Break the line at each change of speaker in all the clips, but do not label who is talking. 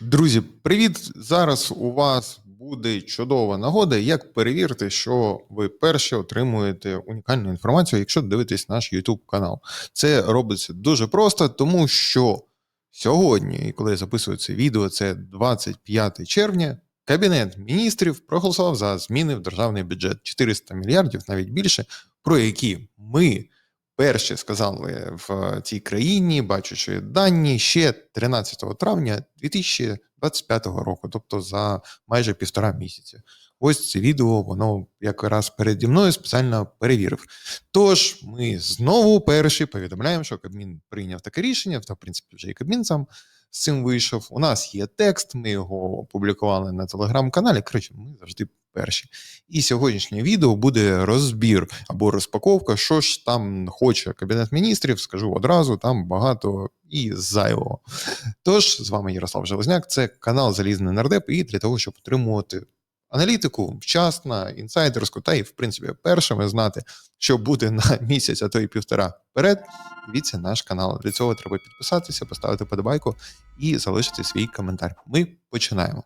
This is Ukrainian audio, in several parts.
Друзі, привіт! Зараз у вас буде чудова нагода, як перевірити, що ви перші отримуєте унікальну інформацію, якщо дивитесь наш YouTube канал. Це робиться дуже просто, тому що сьогодні, коли я записую це відео, це 25 червня. Кабінет міністрів проголосував за зміни в державний бюджет 400 мільярдів, навіть більше, про які ми перші сказали в цій країні, бачачи дані ще 13 травня 2025 року, тобто за майже півтора місяці. Ось це відео, воно якраз переді мною спеціально перевірив. Тож ми знову перші повідомляємо, що Кабмін прийняв таке рішення, та в принципі вже і Кабмін сам з цим вийшов. У нас є текст, ми його опублікували на телеграм-каналі. Коротше, ми завжди перші. І сьогоднішнє відео буде розбір або розпаковка, що ж там хоче Кабінет міністрів, скажу одразу, там багато і зайвого. Тож, з вами Ярослав Железняк, це канал Залізний Нардеп, і для того, щоб отримувати аналітику вчасно, інсайдерську, та і, в принципі, першими знати, що буде на місяць, а то і півтора вперед. Дивіться наш канал. Для цього треба підписатися, поставити подобайку і залишити свій коментар. Ми починаємо.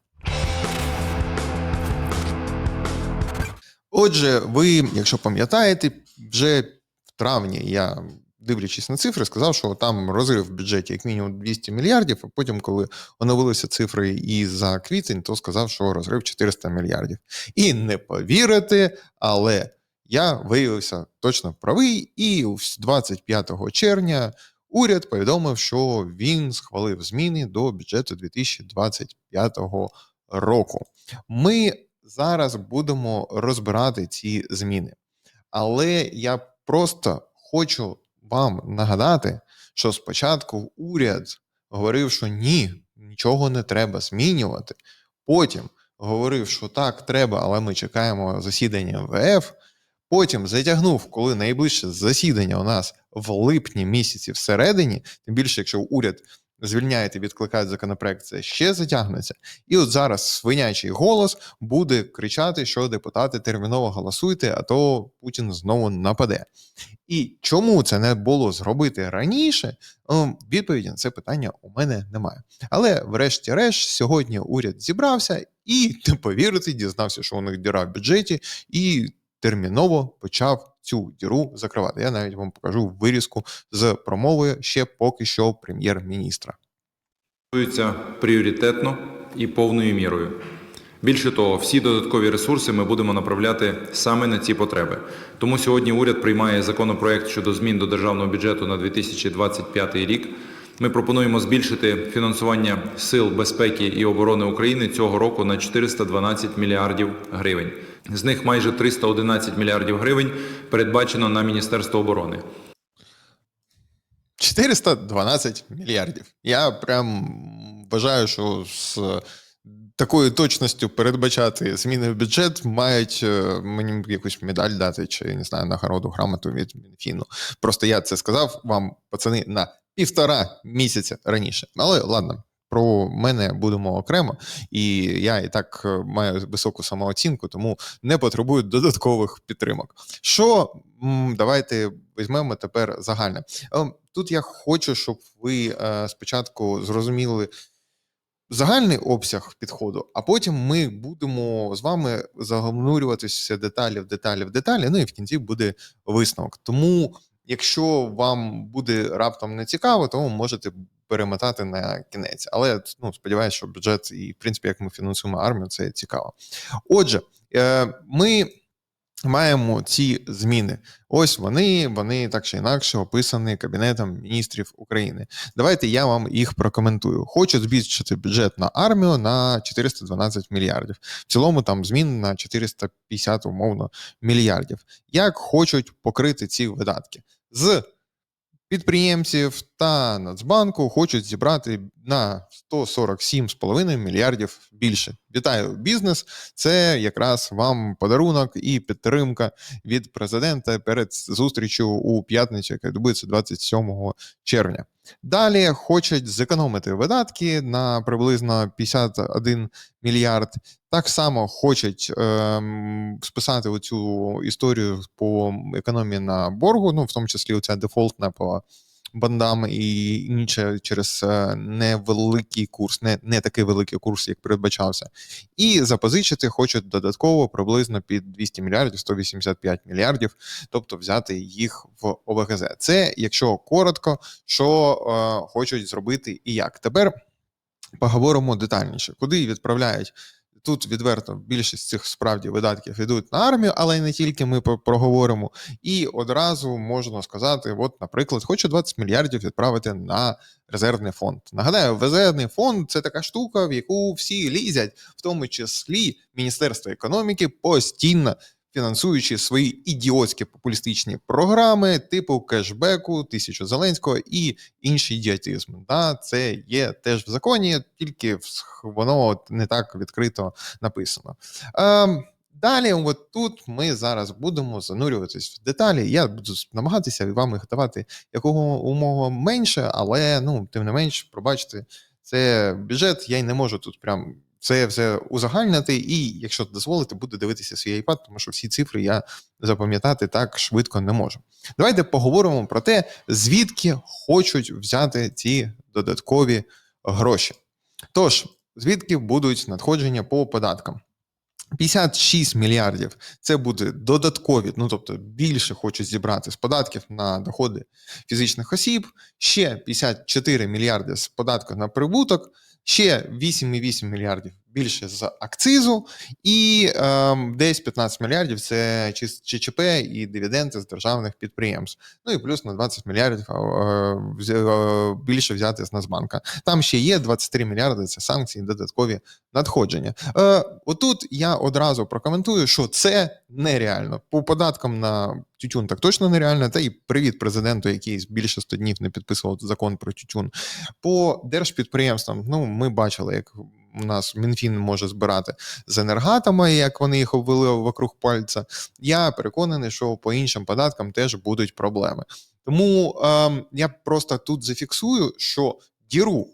Отже, ви, якщо пам'ятаєте, вже в травні я, дивлячись на цифри, сказав, що там розрив в бюджеті як мінімум 200 мільярдів. А потім, коли оновилися цифри і за квітень, то сказав, що розрив 400 мільярдів. І не повірите, але я виявився точно правий, і 25 червня. Уряд повідомив, що він схвалив зміни до бюджету 2025 року. Ми зараз будемо розбирати ці зміни. Але я просто хочу вам нагадати, що спочатку уряд говорив, що ні, нічого не треба змінювати. Потім говорив, що так, треба, але ми чекаємо засідання МВФ. Потім затягнув, коли найближче засідання у нас в липні місяці всередині, тим більше, якщо уряд звільняють і відкликають законопроект, це ще затягнеться. І от зараз свинячий голос буде кричати, що депутати терміново голосуйте, а то Путін знову нападе. І чому це не було зробити раніше? Ем, відповіді на це питання у мене немає. Але, врешті-решт, сьогодні уряд зібрався і не повірити, дізнався, що у них діра в бюджеті, і терміново почав цю діру закривати. Я навіть вам покажу вирізку з промовою ще поки що прем'єр-міністра.
Пріоритетно і повною мірою. Більше того, всі додаткові ресурси ми будемо направляти саме на ці потреби. Тому сьогодні уряд приймає законопроект щодо змін до державного бюджету на 2025 рік. Ми пропонуємо збільшити фінансування сил безпеки і оборони України цього року на 412 мільярдів гривень. З них майже 311 мільярдів гривень передбачено на Міністерство оборони.
412 мільярдів. Я прям вважаю, що з такою точністю передбачати зміни в бюджет мають е, мені якусь медаль дати, чи не знаю, нагороду грамоту від Мінфіну. Просто я це сказав вам, пацани, на півтора місяця раніше. Але ладно. Про мене будемо окремо, і я і так е, маю високу самооцінку, тому не потребую додаткових підтримок. Що давайте візьмемо тепер загальне. Ем, тут я хочу, щоб ви е, спочатку зрозуміли загальний обсяг підходу, а потім ми будемо з вами заглибнурюватися деталі в деталі в деталі. Ну і в кінці буде висновок. Тому, якщо вам буде раптом не цікаво, то ви можете перемотати на кінець. Але ну сподіваюся, що бюджет і в принципі, як ми фінансуємо армію, це цікаво. Отже, е, ми. Маємо ці зміни. Ось вони, вони так чи інакше описані Кабінетом міністрів України. Давайте я вам їх прокоментую. Хочу збільшити бюджет на армію на 412 мільярдів. В цілому там змін на 450 умовно мільярдів. Як хочуть покрити ці видатки з підприємців та Нацбанку хочуть зібрати на 147,5 мільярдів більше. Вітаю бізнес! Це якраз вам подарунок і підтримка від президента перед зустрічю у п'ятницю, яка відбудеться 27 червня. Далі хочуть зекономити видатки на приблизно 51 мільярд. Так само хочуть ем, списати оцю історію по економії на боргу, ну в тому числі оця дефолтна по бандам і інше через е, невеликий курс, не, не такий великий курс, як передбачався. І запозичити хочуть додатково приблизно під 200 мільярдів, 185 мільярдів, тобто взяти їх в ОВГЗ. Це якщо коротко, що е, хочуть зробити і як. Тепер поговоримо детальніше, куди відправляють. Тут відверто більшість цих справді видатків йдуть на армію, але й не тільки ми про- проговоримо. І одразу можна сказати: от, наприклад, хочу 20 мільярдів відправити на резервний фонд. Нагадаю, резервний фонд це така штука, в яку всі лізять, в тому числі Міністерство економіки, постійно фінансуючи свої ідіотські популістичні програми, типу кешбеку, тисячу Зеленського і інші ідіотизми. Да, це є теж в законі, тільки воно не так відкрито написано. Ем, Далі, от тут ми зараз будемо занурюватись в деталі. Я буду намагатися вам їх давати якого умова менше, але ну, тим не менш, пробачте, це бюджет, я й не можу тут прям це все узагальнити, і якщо дозволите, буду дивитися свій iPad, тому що всі цифри я запам'ятати так швидко не можу. Давайте поговоримо про те, звідки хочуть взяти ці додаткові гроші. Тож, звідки будуть надходження по податкам? 56 мільярдів це буде додаткові, ну тобто більше хочуть зібрати з податків на доходи фізичних осіб, ще 54 мільярди з податку на прибуток, ще 8,8 мільярдів більше з акцизу, і ем, десь 15 мільярдів це ЧЧП і дивіденди з державних підприємств. Ну і плюс на 20 мільярдів е, е, більше взяти з Нацбанка. Там ще є 23 мільярди. Це санкції, додаткові надходження. Е, отут я одразу прокоментую, що це нереально. По податкам на тютюн так точно нереально. Та й привіт президенту, який більше 100 днів не підписував закон про тютюн. По держпідприємствам, ну ми бачили, як у нас Мінфін може збирати з енергатами, як вони їх обвели вокруг пальця. Я переконаний, що по іншим податкам теж будуть проблеми. Тому ем, я просто тут зафіксую, що діру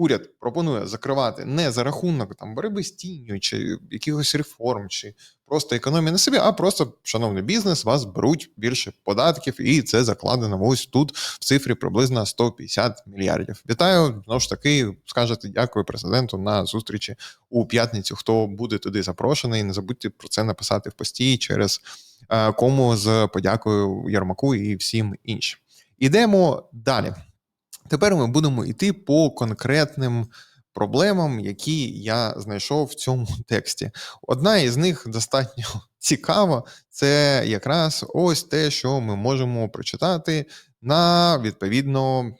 уряд пропонує закривати не за рахунок там боротьби з тінню, чи якихось реформ, чи просто економії на собі, а просто, шановний бізнес, вас беруть більше податків, і це закладено ось тут в цифрі приблизно 150 мільярдів. Вітаю знову ж таки. Скажете дякую президенту на зустрічі у п'ятницю. Хто буде туди запрошений, не забудьте про це написати в пості через е, кому з подякою Єрмаку і всім іншим. Ідемо далі. Тепер ми будемо йти по конкретним проблемам, які я знайшов в цьому тексті. Одна із них достатньо цікава. Це якраз ось те, що ми можемо прочитати на відповідно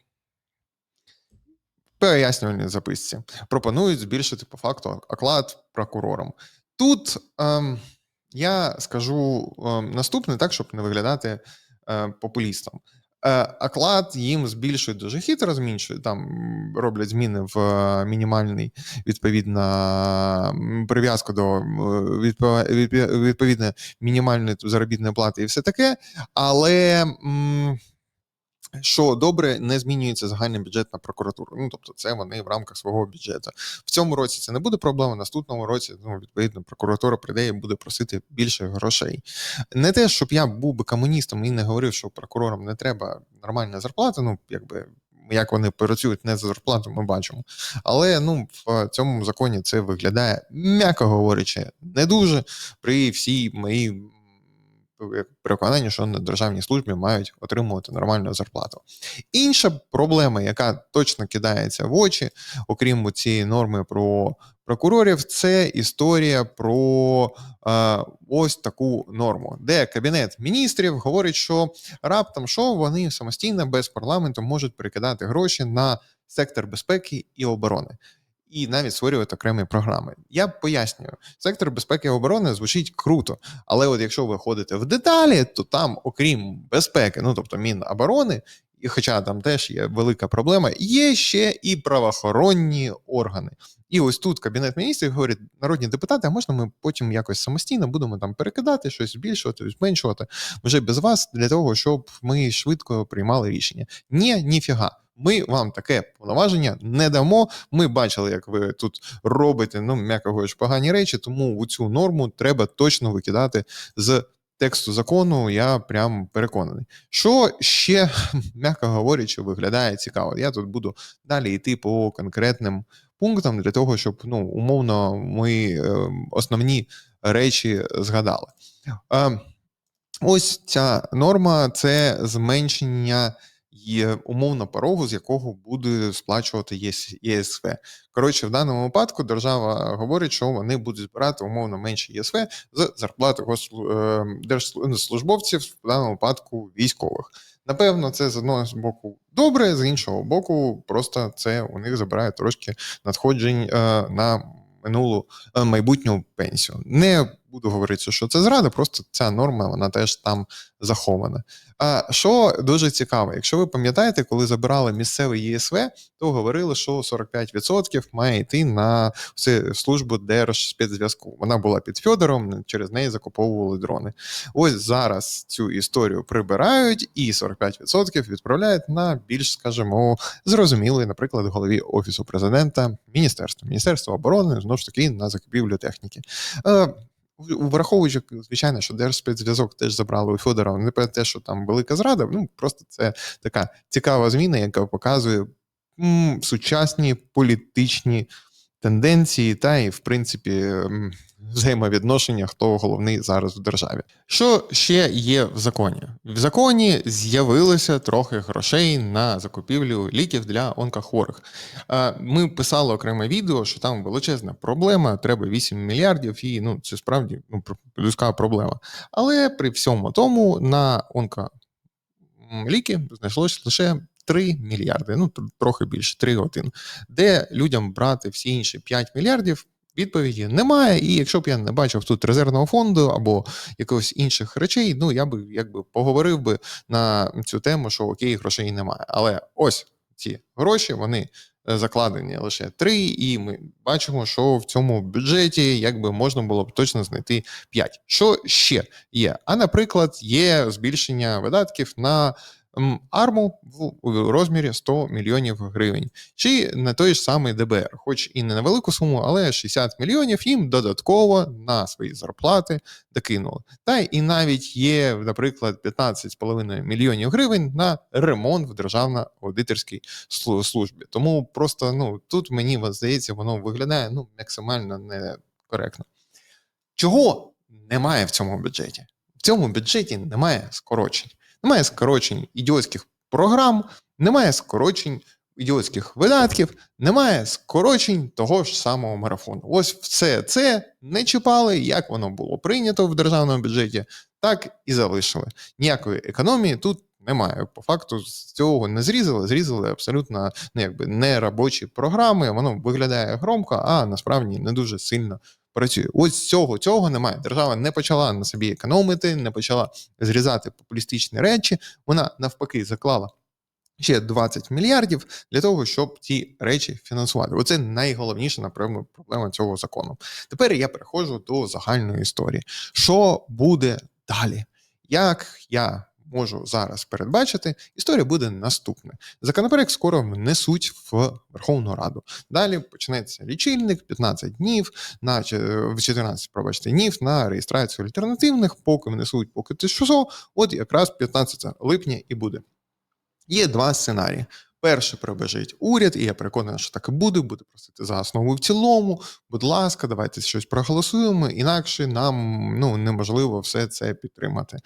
пояснювальній записці. Пропонують збільшити по факту оклад прокурорам. Тут ем, я скажу ем, наступне, так, щоб не виглядати е, популістом. Е, оклад їм збільшують дуже хитро, зміншують там роблять зміни в е, мінімальний, відповідно, прив'язку до відповідно мінімальної заробітної плати і все таке. Але що добре, не змінюється загальний бюджет на прокуратуру. Ну тобто, це вони в рамках свого бюджету. В цьому році це не буде проблема. Наступному році, ну відповідно, прокуратура прийде і буде просити більше грошей. Не те, щоб я був би комуністом і не говорив, що прокурорам не треба нормальна зарплата. Ну якби. Як вони працюють не за зарплату, ми бачимо. Але ну в цьому законі це виглядає, м'яко говорячи, не дуже при всій моїй м, переконанні, що на державній службі мають отримувати нормальну зарплату. Інша проблема, яка точно кидається в очі, окрім цієї норми про прокурорів, це історія про е, ось таку норму, де кабінет міністрів говорить, що раптом що вони самостійно без парламенту можуть перекидати гроші на сектор безпеки і оборони. І навіть створювати окремі програми. Я пояснюю, сектор безпеки і оборони звучить круто, але от якщо ви ходите в деталі, то там, окрім безпеки, ну тобто Міноборони, і хоча там теж є велика проблема, є ще і правоохоронні органи. І ось тут кабінет міністрів говорить: народні депутати, а можна ми потім якось самостійно будемо там перекидати щось збільшувати, зменшувати вже без вас для того, щоб ми швидко приймали рішення. Ні, ніфіга. Ми вам таке повноваження не дамо. Ми бачили, як ви тут робите, ну м'яко говорячи, погані речі, тому цю норму треба точно викидати з тексту закону я прям переконаний. Що ще, м'яко говорячи, виглядає цікаво. Я тут буду далі йти по конкретним пунктам для того, щоб ну, умовно ми е, основні речі згадали. Е, ось ця норма це зменшення є умовно порогу, з якого буде сплачувати ЄС- ЄСВ. Коротше, в даному випадку держава говорить, що вони будуть збирати умовно менше ЄСВ з зарплати е, держслужбовців, в даному випадку військових. Напевно, це з одного боку добре, з іншого боку, просто це у них забирає трошки надходжень е, на минулу е, майбутню пенсію. Не буду говорити, що це зрада, просто ця норма вона теж там захована. А що дуже цікаво, якщо ви пам'ятаєте, коли забирали місцевий ЄСВ, то говорили, що 45% має йти на службу Держспецзв'язку. Вона була під Фьодором, через неї закуповували дрони. Ось зараз цю історію прибирають, і 45% відправляють на більш, скажімо, зрозумілий, наприклад, голові офісу президента, міністерства, міністерства оборони знову ж таки на закупівлю техніки. Враховуючи, звичайно, що Держспецзв'язок теж забрали у Федора, не про те, що там велика зрада, ну просто це така цікава зміна, яка показує м, сучасні політичні тенденції та і, в принципі, взаємовідношення, хто головний зараз в державі. Що ще є в законі? В законі з'явилося трохи грошей на закупівлю ліків для онкохворих. Е, Ми писали окреме відео, що там величезна проблема, треба 8 мільярдів, і ну це справді ну, людська проблема. Але при всьому тому на онколіки знайшлося лише 3 мільярди, ну тр- трохи більше, 3,1. Де людям брати всі інші 5 мільярдів? Відповіді немає, і якщо б я не бачив тут резервного фонду або якихось інших речей, ну я би якби поговорив би на цю тему, що окей, грошей немає. Але ось ці гроші вони е, закладені лише три, і ми бачимо, що в цьому бюджеті якби можна було б точно знайти 5. Що ще є? А наприклад, є збільшення видатків на арму в розмірі 100 мільйонів гривень, чи на той ж самий ДБР, хоч і не на велику суму, але 60 мільйонів їм додатково на свої зарплати докинули. Та і навіть є, наприклад, 15,5 мільйонів гривень на ремонт в державно-аудиторській службі. Тому просто ну тут мені здається, воно виглядає ну максимально некоректно. Чого немає в цьому бюджеті? В цьому бюджеті немає скорочень. Немає скорочень ідіотських програм, немає скорочень ідіотських видатків, немає скорочень того ж самого марафону. Ось все це не чіпали, як воно було прийнято в державному бюджеті, так і залишили. Ніякої економії тут немає. По факту з цього не зрізали, зрізали абсолютно ну, якби не робочі програми. Воно виглядає громко, а насправді не дуже сильно працює. Ось цього цього немає. Держава не почала на собі економити, не почала зрізати популістичні речі. Вона навпаки заклала. Ще 20 мільярдів для того, щоб ці речі фінансувати. Оце найголовніша, напевно, проблема цього закону. Тепер я переходжу до загальної історії. Що буде далі? Як я можу зараз передбачити, історія буде наступна. Законопроект скоро внесуть в Верховну Раду. Далі почнеться лічильник 15 днів, на в 14, пробачте, днів на реєстрацію альтернативних, поки внесуть, поки ти що, от якраз 15 липня і буде. Є два сценарії. Перший прибежить уряд, і я переконаний, що так і буде. Буде просити за основу в цілому. Будь ласка, давайте щось проголосуємо, інакше нам ну неможливо все це підтримати.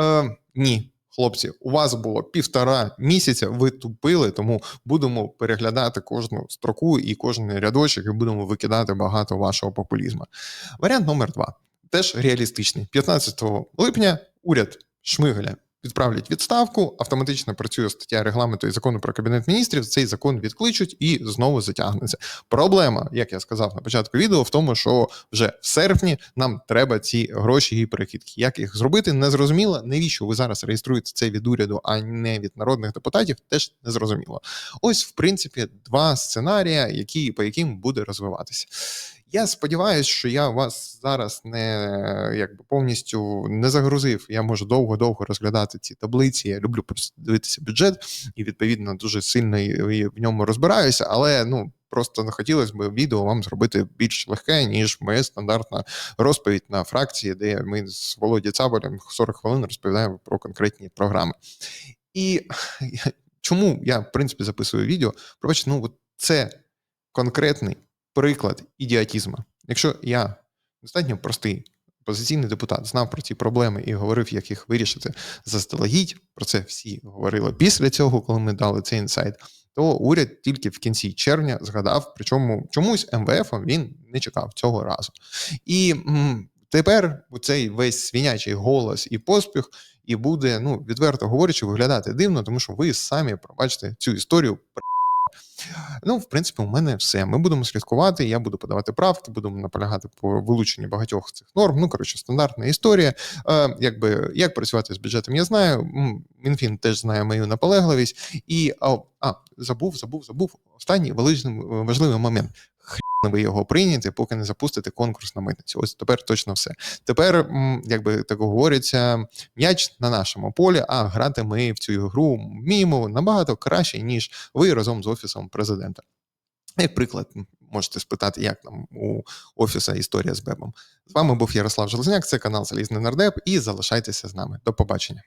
Е, ні, хлопці, у вас було півтора місяця. Ви тупили, тому будемо переглядати кожну строку і кожен рядочок, і будемо викидати багато вашого популізму. Варіант номер два теж реалістичний. 15 липня уряд Шмигаля відправлять відставку, автоматично працює стаття регламенту і закону про кабінет міністрів. Цей закон відкличуть і знову затягнеться. Проблема, як я сказав на початку відео, в тому, що вже в серпні нам треба ці гроші і перекидки. Як їх зробити, не зрозуміло. Навіщо ви зараз реєструєте це від уряду, а не від народних депутатів, теж не зрозуміло. Ось, в принципі, два сценарії, які по яким буде розвиватися. Я сподіваюся, що я вас зараз не якби повністю не загрузив. Я можу довго-довго розглядати ці таблиці. Я люблю дивитися бюджет і відповідно дуже сильно в ньому розбираюся. Але ну просто не хотілося б відео вам зробити більш легке, ніж моя стандартна розповідь на фракції, де ми з Володі Цабалем 40 хвилин розповідаємо про конкретні програми. І чому я, в принципі, записую відео? Пробачте, ну це конкретний приклад ідіотізму. Якщо я достатньо простий опозиційний депутат, знав про ці проблеми і говорив, як їх вирішити заздалегідь, про це всі говорили після цього, коли ми дали цей інсайт, то уряд тільки в кінці червня згадав, причому чомусь МВФ він не чекав цього разу. І м, тепер цей весь свинячий голос і поспіх і буде, ну, відверто говорячи, виглядати дивно, тому що ви самі пробачите цю історію. Ну, в принципі, у мене все. Ми будемо слідкувати. Я буду подавати правки, будемо наполягати по вилученні багатьох цих норм. Ну, коротше, стандартна історія. Е, якби як працювати з бюджетом, я знаю. Мінфін теж знає мою наполегливість. І а, а забув, забув, забув. Останній важливий момент. Ви його прийняти, поки не запустите конкурс на митницю. Ось тепер точно все. Тепер, м, якби так говориться, м'яч на нашому полі, а грати ми в цю гру вміємо набагато краще, ніж ви разом з офісом президента. Як приклад, можете спитати, як там у офіса історія з Бебом. З вами був Ярослав Железняк, це канал Залізний Нардеп, і залишайтеся з нами. До побачення.